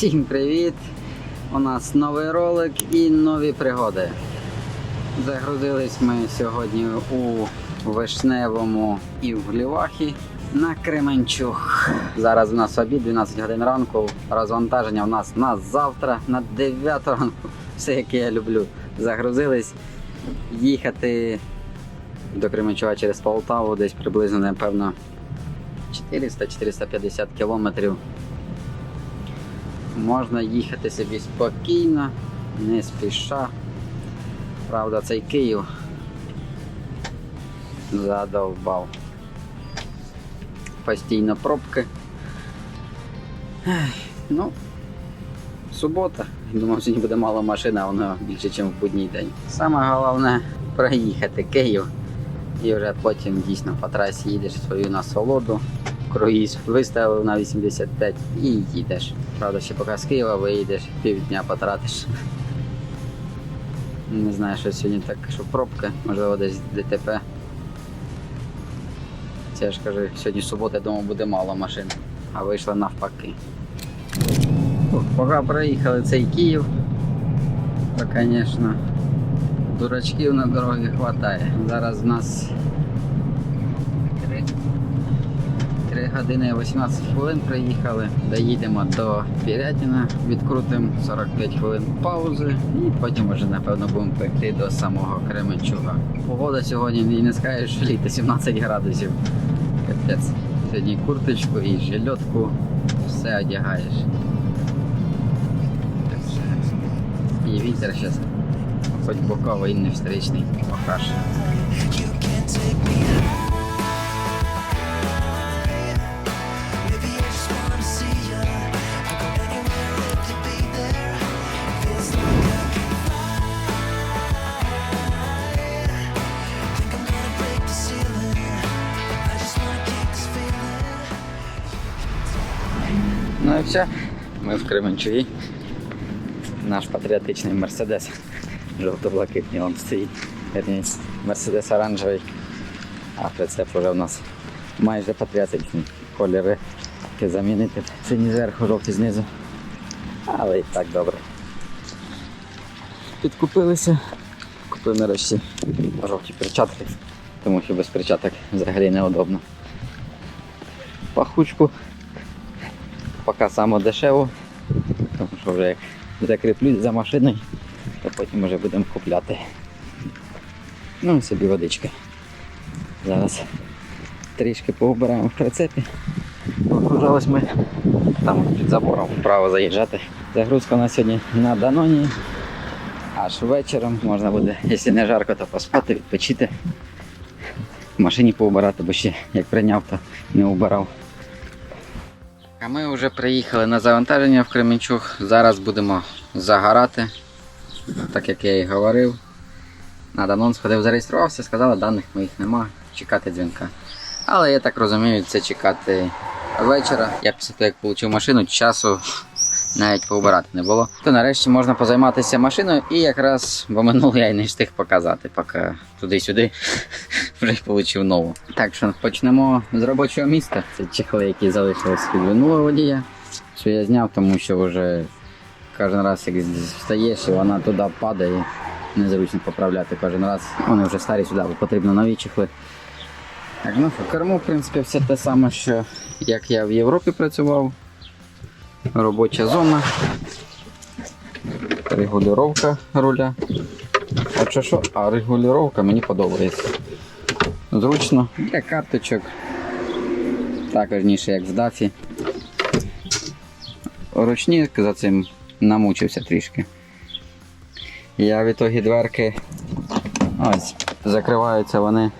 Всім привіт! У нас новий ролик і нові пригоди. Загрузились ми сьогодні у Вишневому і в Глівахі на Кременчуг. Зараз у нас обід 12 годин ранку. Розвантаження у нас на завтра, на 9 ранку. Все, яке я люблю. Загрузились їхати до Кременчуга через Полтаву, десь приблизно, напевно, 400-450 кілометрів. Можна їхати собі спокійно, не спіша. Правда, цей Київ задовбав. Постійно пробки. Ну, субота. Думав, сьогодні буде мало машин, а воно більше, ніж в будній день. Саме головне проїхати Київ і вже потім дійсно по трасі їдеш свою насолоду. Круїз виставив на 85 і їдеш. Правда, ще поки з Києва виїдеш, півдня потратиш. Не знаю, що сьогодні так, що пробки, можливо, десь ДТП. Це ж кажу, сьогодні субота, я думав, буде мало машин, а вийшло навпаки. Поки проїхали цей Київ, то, звісно, дурачків на дорогі вистачає. Зараз в нас години 18 хвилин приїхали. Доїдемо до Пірятіна, відкрутимо 45 хвилин паузи і потім вже напевно будемо пекти до самого Кременчуга. Погода сьогодні і не скажеш, літо 17 градусів. Капець. Сьогодні курточку і жилетку все одягаєш. І вітер зараз хоч боковий не встречний, покаж. Все. Ми в Кременчугі. Наш патріотичний Мерседес. Жовто-блакитний он стоїть. Верні, Мерседес оранжевий. А прицеп вже у нас майже патріотичний. Кольори замінити. Синій зверху, жовтий знизу. Але і так добре. Підкупилися. Купив нарешті жовті перчатки, тому що без перчаток взагалі неудобно. Пахучку поки саме дешево, тому що вже як закріплюсь за машиною, то потім вже будемо купляти. Ну і собі водички. Зараз трішки поубираємо в прицепі. Погружались ми там під забором вправо заїжджати. Загрузка у нас сьогодні на Даноні. Аж вечором можна буде, якщо не жарко, то поспати, відпочити. В машині поубирати, бо ще як прийняв, то не убирав. Ми вже приїхали на завантаження в Кременчуг. Зараз будемо загорати, так як я і говорив. На Данон сходив, зареєструвався, сказали, даних моїх нема, чекати дзвінка. Але я так розумію, це чекати вечора. Я після того, як отримав машину, часу навіть поубирати не було. То нарешті можна позайматися машиною і якраз, бо минуло я й не встиг показати, поки туди-сюди вже отримав нову. Так що почнемо з робочого міста. Це чехли, які залишились від минулого водія. Що я зняв, тому що вже кожен раз, як встаєш, і вона туди падає, незручно поправляти кожен раз. Вони вже старі сюди, бо потрібно нові чехли. Так, ну кермо, в принципі, все те саме, що як я в Європі працював. Робоча зона. Регулювання руля. А що що? А регулювання мені подобається. Зручно для карточок. Також ніше, як в дафі. Ручні за цим намучився трішки. Я в ітогі дверки ось, закриваються вони.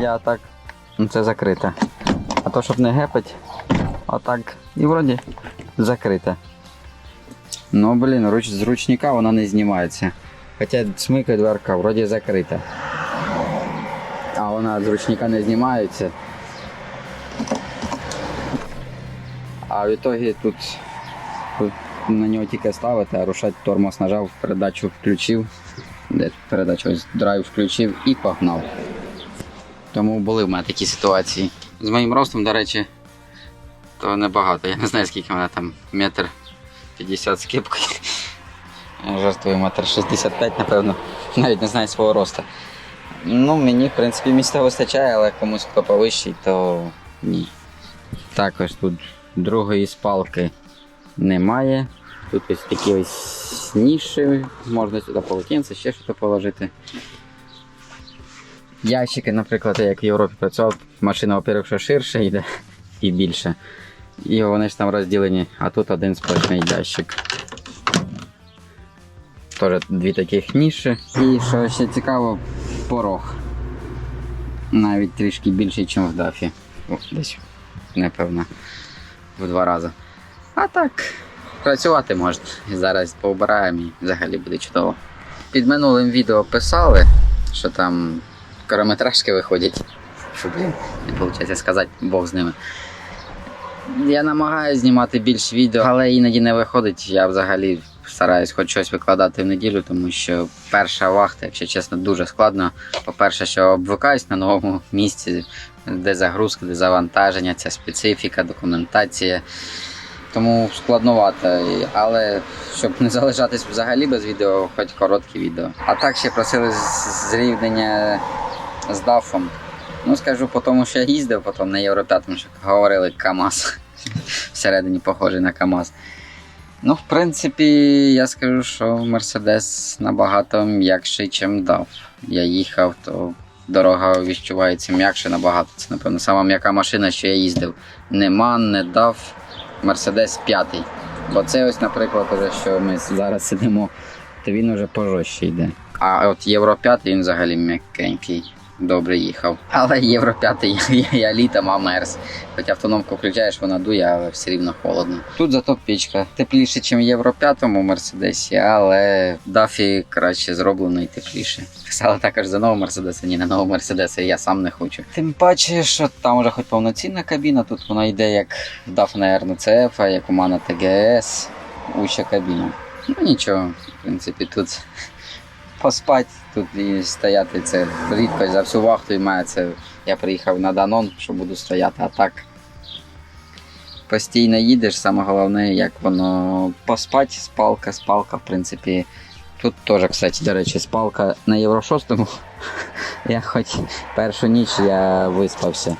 Я так. Ну це закрите. А то щоб не гепать, отак і вроді закрите. Ну блін, руч, з ручника вона не знімається. Хоча смикає дверка, вроді закрита. А вона з ручника не знімається. А в ітогі тут, тут на нього тільки ставити, а рушать тормоз нажав, передачу включив. Де передачу драйв включив і погнав. Тому були в мене такі ситуації. З моїм ростом, до речі, то небагато. Я не знаю, скільки вона там метр 50 з кепкою. Я Жартую, метр 65, напевно. Навіть не знаю свого росту. Ну, мені, в принципі, міста вистачає, але комусь хто повищий, то ні. Також тут другої спалки немає. Тут ось такі ось ніші, можна сюди полотенце, ще щось положити. Ящики, наприклад, як в Європі працював, машина, во-первых, ширше йде і більше. І вони ж там розділені, а тут один сплошний ящик. Теж дві таких ніші. І що ще цікаво, порог. Навіть трішки більший, ніж в дафі. О, десь, напевно, в два рази. А так, працювати можна. Зараз пообираємо і взагалі буде чудово. Під минулим відео писали, що там корометражки виходять. Що, блін, не виходить сказати, Бог з ними. Я намагаюся знімати більш відео, але іноді не виходить. Я взагалі стараюсь хоч щось викладати в неділю, тому що перша вахта, якщо чесно, дуже складно. По-перше, що обвикаюсь на новому місці, де загрузка, де завантаження, ця специфіка, документація. Тому складновато, але щоб не залишатись взагалі без відео, хоч короткі відео. А так ще просили зрівнення з дафом. Ну скажу по тому, що я їздив потім на Євро 5, що говорили КАМАЗ. Всередині похожий на КАМАЗ. Ну, в принципі, я скажу, що Мерседес набагато м'якший, ніж DAF. Я їхав, то дорога відчувається м'якше набагато. Це, напевно, сама м'яка машина, що я їздив. Не MAN, не DAF, Мерседес 5. Бо це ось, наприклад, уже, що ми зараз сидимо, то він уже пожорстче йде. А от Євро 5 він взагалі м'якенький. Добре їхав. Але Євро 5 я, я літом, а мерз. Хоч автономку включаєш, вона дує, але все рівно холодно. Тут зато пічка. Тепліше, ніж Євро 5 Мерседесі, але в Дафі краще зроблено і тепліше. Писали також за нового Мерседеса, ні, на нового Мерседеса, я сам не хочу. Тим паче, що там вже хоч повноцінна кабіна, тут вона йде як Даф, наверно, CF, як у мене ТГС, уща кабіна. Ну нічого, в принципі, тут поспати тут і стояти це рідко за всю вахту і має це. Я приїхав на Данон, що буду стояти, а так. Постійно їдеш, саме головне, як воно поспати, спалка, спалка, в принципі. Тут теж, кстати, до речі, спалка на Євро 6. Я хоч першу ніч я виспався.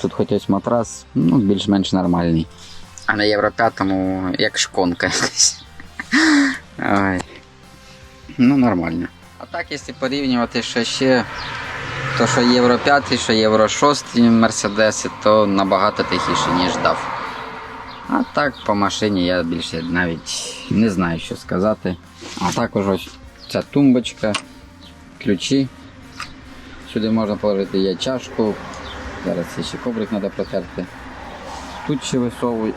Тут хоч ось матрас, ну, більш-менш нормальний. А на Євро 5 як шконка якась. Ну, нормально. А так, якщо порівнювати, що ще, то що Євро 5, що Євро 6 Мерседеси, то набагато тихіше, ніж DAF. А так, по машині я більше навіть не знаю, що сказати. А також ось ця тумбочка, ключі. Сюди можна положити є чашку. Зараз ще коврик треба протерти. Тут ще висовує.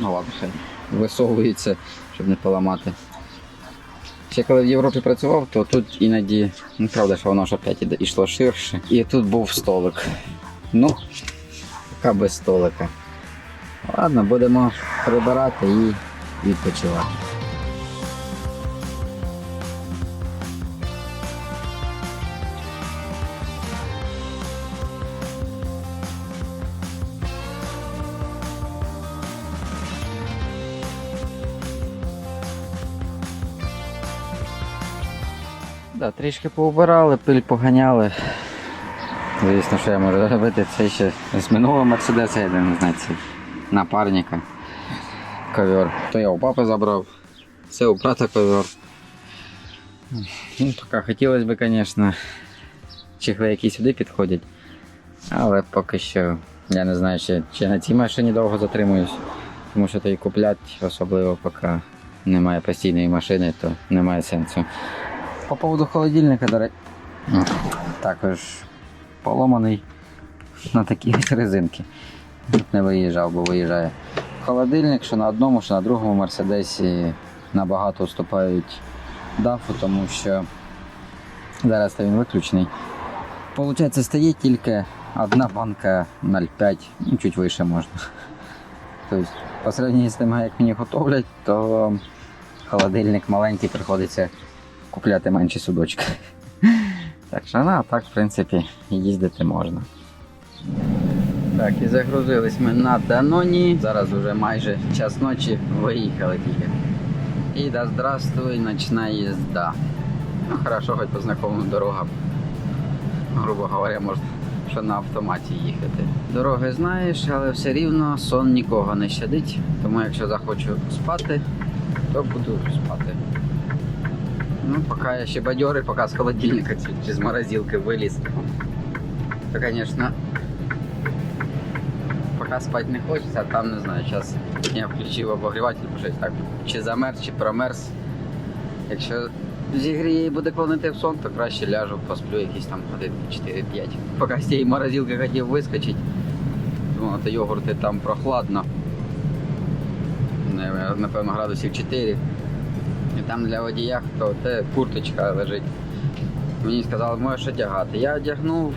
Ну ладно, хай висовується, щоб не поламати. Ще коли в Європі працював, то тут іноді, ну правда, що воно ж опять йшло ширше. І тут був столик. Ну, яка без столика. Ладно, будемо прибирати і відпочивати. Да, трішки поубирали, пиль поганяли. Звісно, що я можу робити це ще з минулого Мерседеса, я не знаю, це напарника. Ковер. То я у папи забрав. Це у брата ковер. Ну, поки хотілося б, звісно, чехли, які сюди підходять. Але поки що я не знаю, чи, чи на цій машині довго затримуюсь. Тому що то і купляти, особливо поки немає постійної машини, то немає сенсу. По поводу холодильника, до речі, також поломаний на такі резинки. Тут не виїжджав, бо виїжджає. Холодильник, що на одному, що на другому Мерседесі набагато уступають дафу, тому що зараз він виключений. Получається, стає тільки одна банка 0,5, ну чуть вище можна. Тобто, по сравнению з тим, як мені готовлять, то холодильник маленький приходиться купляти менші судочки. Так що, ну, а так, в принципі, їздити можна. Так, і загрузились ми на Даноні. Зараз вже майже час ночі виїхали тільки. І да здравствуй, ночна їзда. Ну хорошо, хоч по знакомим дорогам. Грубо говоря, можна що на автоматі їхати. Дороги знаєш, але все рівно сон нікого не щадить. Тому якщо захочу спати, то буду спати. Ну, поки я ще бадьорий, поки з холодильника чи, чи з морозилки виліз. То, звісно, поки спати не хочеться, а там не знаю, зараз я включив обогріватель, бо так. Чи замерз, чи промерз. Якщо зігріє і буде клонити в сон, то краще ляжу, посплю якісь там годин 4-5. Поки з цієї морозилки хотів вискочити. Думав, то йогурти там прохладно. Напевно, градусів 4. І там для водія, то те курточка лежить. Мені сказали, можеш одягати. Я одягнув,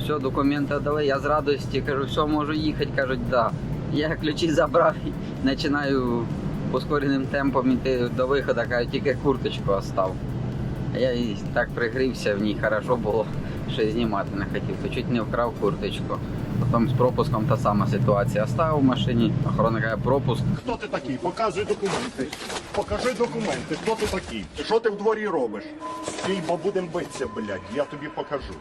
все, документи дали, я з радості кажу, все, можу їхати, кажуть, да. Я ключі забрав і починаю ускореним темпом йти до виходу, кажу, тільки курточку остав. А я і так пригрівся, в ній хорошо було, що знімати не хотів, то чуть не вкрав курточку. Потім з пропуском та сама ситуація. Оставив в машині, охорона каже, пропуск. Хто ти такий? Показуй документи. Покажи документи. Хто ти такий? Що ти в дворі робиш? Стій, бо будемо битися, блядь. Я тобі покажу.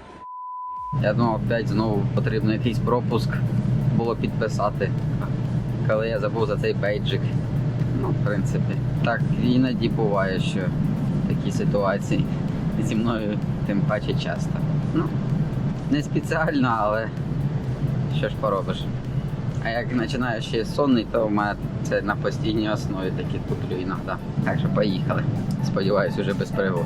Я думав, опять знову потрібно якийсь пропуск було підписати. Коли я забув за цей бейджик. Ну, в принципі, так іноді буває, що такі ситуації зі мною тим паче часто. Ну, не спеціально, але що ж поробиш. А як починаю ще сонний, то в мене це на постійній основі такі куплю іноді. Так що поїхали. Сподіваюсь, уже без перегон.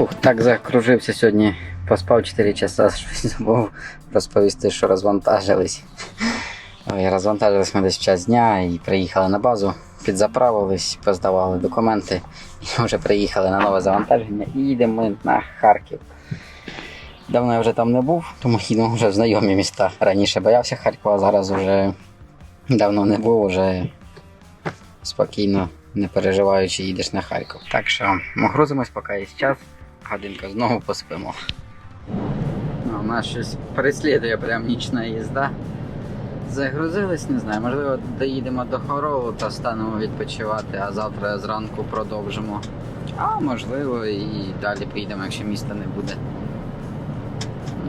Фух, так закружився сьогодні. Поспав 4 часа, щось забув розповісти, що розвантажились. Ой, розвантажились ми десь час дня і приїхали на базу, підзаправились, поздавали документи і вже приїхали на нове завантаження і їдемо на Харків. Давно я вже там не був, тому їдемо вже в знайомі міста. Раніше боявся Харкова, зараз вже давно не був, вже спокійно, не переживаючи, їдеш на Харків. Так що грузимось, поки є час, годинку знову поспимо. Ну, у нас щось переслідує прям нічна їзда. Загрузились, не знаю, можливо, доїдемо до Хорову та станемо відпочивати, а завтра зранку продовжимо. А можливо, і далі поїдемо, якщо міста не буде.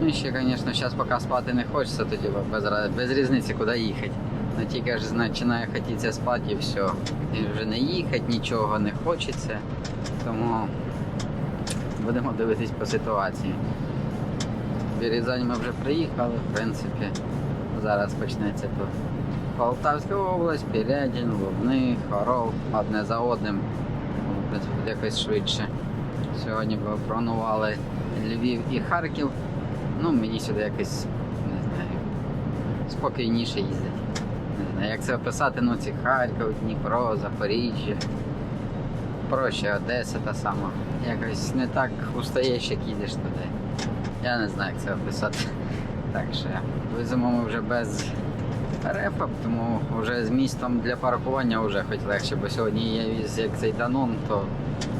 Ну і ще, звісно, зараз поки спати не хочеться, тоді без, без різниці, куди їхати. Ну тільки ж починає хотітися спати і все. І вже не їхати, нічого не хочеться. Тому будемо дивитись по ситуації. В Рязань ми вже приїхали, в принципі. Зараз почнеться тут. Полтавська область, Пірядін, Лубни, Хорол, одне за одним. В принципі, якось швидше. Сьогодні планували Львів і Харків. Ну, мені сюди якось, не знаю, спокійніше їздити. Не знаю, як це описати, ну ці Харків, Дніпро, Запоріжжя. Проще Одеса та сама. Якось не так устаєш, як їдеш туди. Я не знаю, як це описати. Так що веземо ми вже без репа, тому вже з містом для паркування вже хоч легше, бо сьогодні я віз як цей данон, то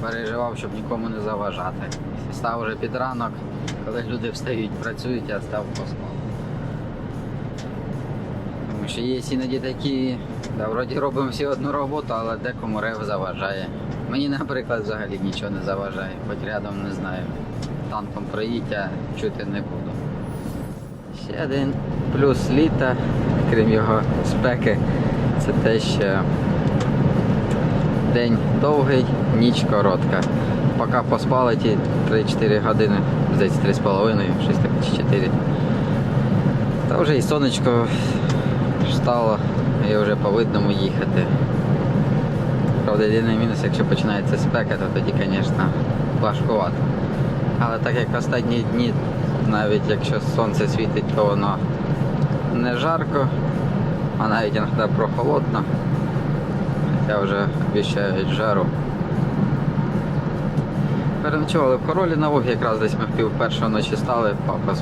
переживав, щоб нікому не заважати. Став вже під ранок, коли люди встають, працюють, я став поспав. Що є іноді такі, да, вроді робимо всі одну роботу, але декому рев заважає. Мені, наприклад, взагалі нічого не заважає, хоч рядом не знаю. Танком проїдь, а чути не буду. Ще один плюс літа, крім його спеки, це те, що день довгий, ніч коротка. Поки поспали ті 3-4 години, здається 3,5, щось таке чи 4. Та вже і сонечко стало, і вже по видному їхати. Правда, єдиний мінус, якщо починається спека, то тоді, звісно, важкувато. Але так як останні дні, навіть якщо сонце світить, то воно не жарко, а навіть іноді прохолодно. Хоча вже обіцяють жару. Переночували в Королі на Волгі, якраз десь ми в пів першої ночі стали. Папа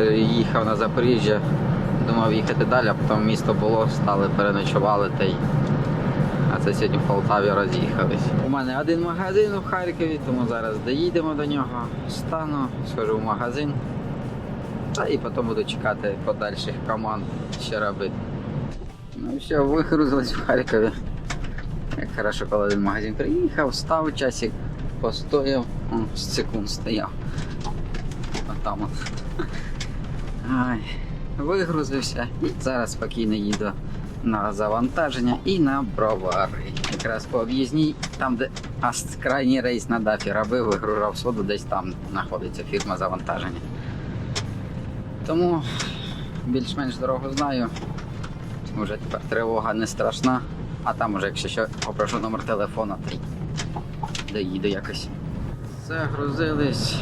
е, їхав на Запоріжжя, думав їхати далі, а потім місто було, стали, переночували та й. А це сьогодні в Полтаві роз'їхались. У мене один магазин у Харкові, тому зараз доїдемо до нього, стану, схожу в магазин. Та і потім буду чекати подальших команд, що робити. Ну все, вигрузились в Харкові. Як хорошо, коли один магазин приїхав, став часик, постояв, з секунд стояв. Отам от. Ай, вигрузився зараз спокійно їду на завантаження і на бровари. Якраз по об'їзній, там, де ас- крайній рейс на дафі робив, вигружав соду, десь там знаходиться фірма завантаження. Тому більш-менш дорогу знаю. Уже тепер тривога не страшна. А там уже, якщо що, попрошу номер телефона, та й доїду якось. Загрузились.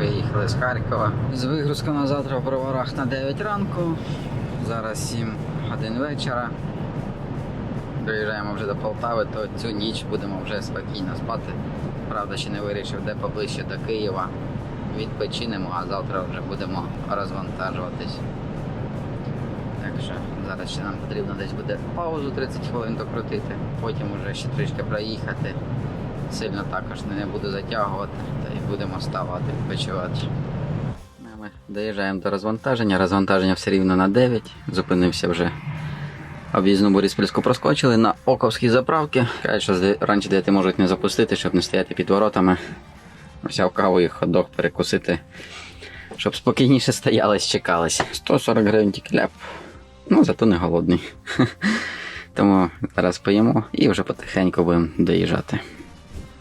Виїхали з Харкова. З вигрузкою на завтра в броварах на 9 ранку. Зараз 7 годин вечора. Доїжджаємо вже до Полтави, то цю ніч будемо вже спокійно спати. Правда, ще не вирішив, де поближче до Києва. Відпочинемо, а завтра вже будемо розвантажуватись. Так що зараз ще нам потрібно десь буде паузу 30 хвилин докрутити, потім уже ще трішки проїхати. Сильно також не буду затягувати, будемо ставати, відпочивати. Ми доїжджаємо до розвантаження. Розвантаження все рівно на 9. Зупинився вже. Об'їзну Бориспільську проскочили на Оковській заправці. Кажуть, що раніше 9 можуть не запустити, щоб не стояти під воротами. Взяв каву і ходок перекусити, щоб спокійніше стоялись, чекались. 140 гривень тільки ляп. Ну, зато не голодний. Тому зараз поїмо і вже потихеньку будемо доїжджати.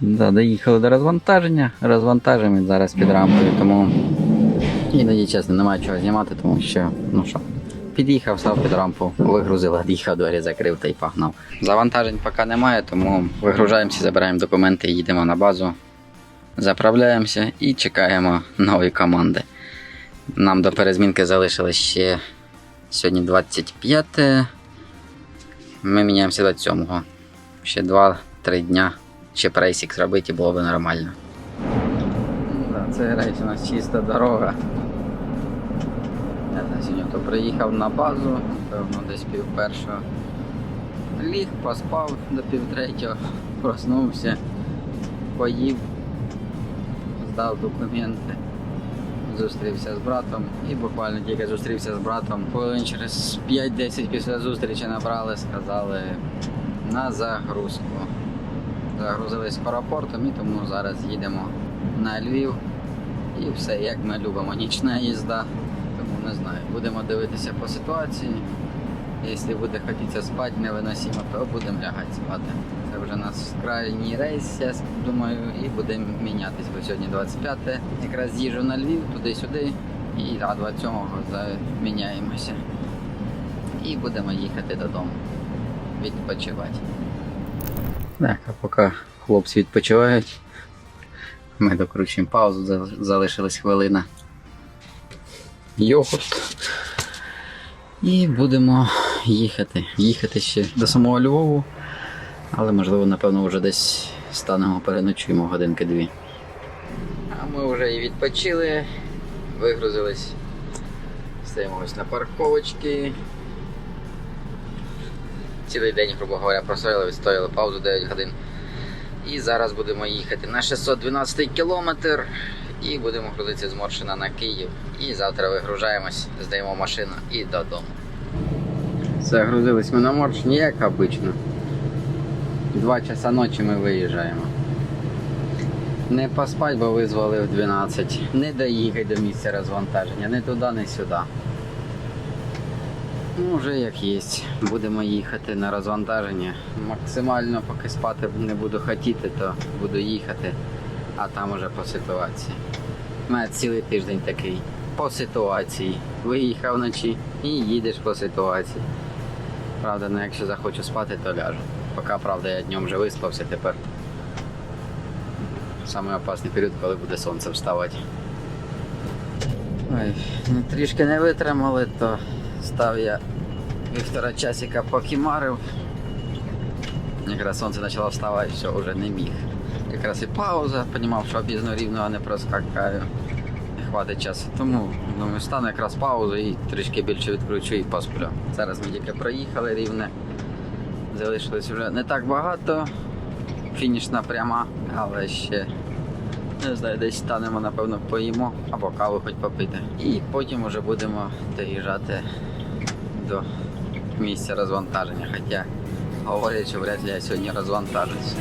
Да, доїхали до розвантаження. Розвантажимо зараз під рампою, тому іноді, чесно, немає чого знімати, тому що, ну що, під'їхав, став під рампу, вигрузив, від'їхав, двері закрив та й погнав. Завантажень поки немає, тому вигружаємося, забираємо документи, їдемо на базу, заправляємося і чекаємо нової команди. Нам до перезмінки залишилось ще Сьогодні 25. Ми міняємося до 7. Ще 2-3 дня. Ще прейсик зробити було б нормально. Це рейс у нас чиста дорога. Я сьогодні то приїхав на базу, певно, десь пів першого. Ліг, поспав до пів третього, проснувся, поїв, здав документи зустрівся з братом і буквально тільки зустрівся з братом. Хвилин через 5-10 після зустрічі набрали, сказали на загрузку. Загрузились парапортом і тому зараз їдемо на Львів. І все, як ми любимо, нічна їзда. Тому не знаю, будемо дивитися по ситуації. Якщо буде хотіться спати невиносимо, то будемо лягати спати. Це вже у нас крайній рейс, я думаю, і будемо мінятись, бо сьогодні 25 Якраз їжджу на Львів, туди-сюди, і а 27-го заміняємося. І будемо їхати додому. Відпочивати. Так, а поки хлопці відпочивають, ми докручуємо паузу, залишилась хвилина. Йогурт. І будемо їхати. Їхати ще до самого Львову. Але можливо, напевно, вже десь станемо переночуємо годинки дві. А ми вже і відпочили, вигрузились. Стоїмо ось на парковочці. Цілий день, грубо говоря, простояли, відстояли паузу 9 годин. І зараз будемо їхати на 612 кілометр і будемо грузитися з Моршина на Київ. І завтра вигружаємось, здаємо машину і додому. Загрузились ми на Моршині, як обично. Два часа ночі ми виїжджаємо. Не поспать, бо визвали в 12. Не доїхати до місця розвантаження, не туди, не сюди. Ну, вже як є. Будемо їхати на розвантаження. Максимально, поки спати не буду хотіти, то буду їхати, а там уже по ситуації. У мене цілий тиждень такий. По ситуації. Виїхав вночі і їдеш по ситуації. Правда, ну якщо захочу спати, то ляжу. Поки, правда, я днем вже виспався тепер. Самий опасний період, коли буде сонце вставати. Ой, ну, трішки не витримали, то став я півтора часика покімарив. Якраз сонце почало вставати, все, вже не міг. якраз і пауза, понімав, що об'їзну рівно не проскакаю. Не хватить часу. Тому думаю, стану якраз паузу і трішки більше відкручу і посплю. Зараз ми тільки проїхали рівне. Залишилось вже не так багато. Фінішна пряма, але ще не знаю, десь станемо, напевно, поїмо або каву хоч попити. І потім вже будемо доїжджати до місця розвантаження. Хоча говорять, що вряд ли я сьогодні розвантажусь.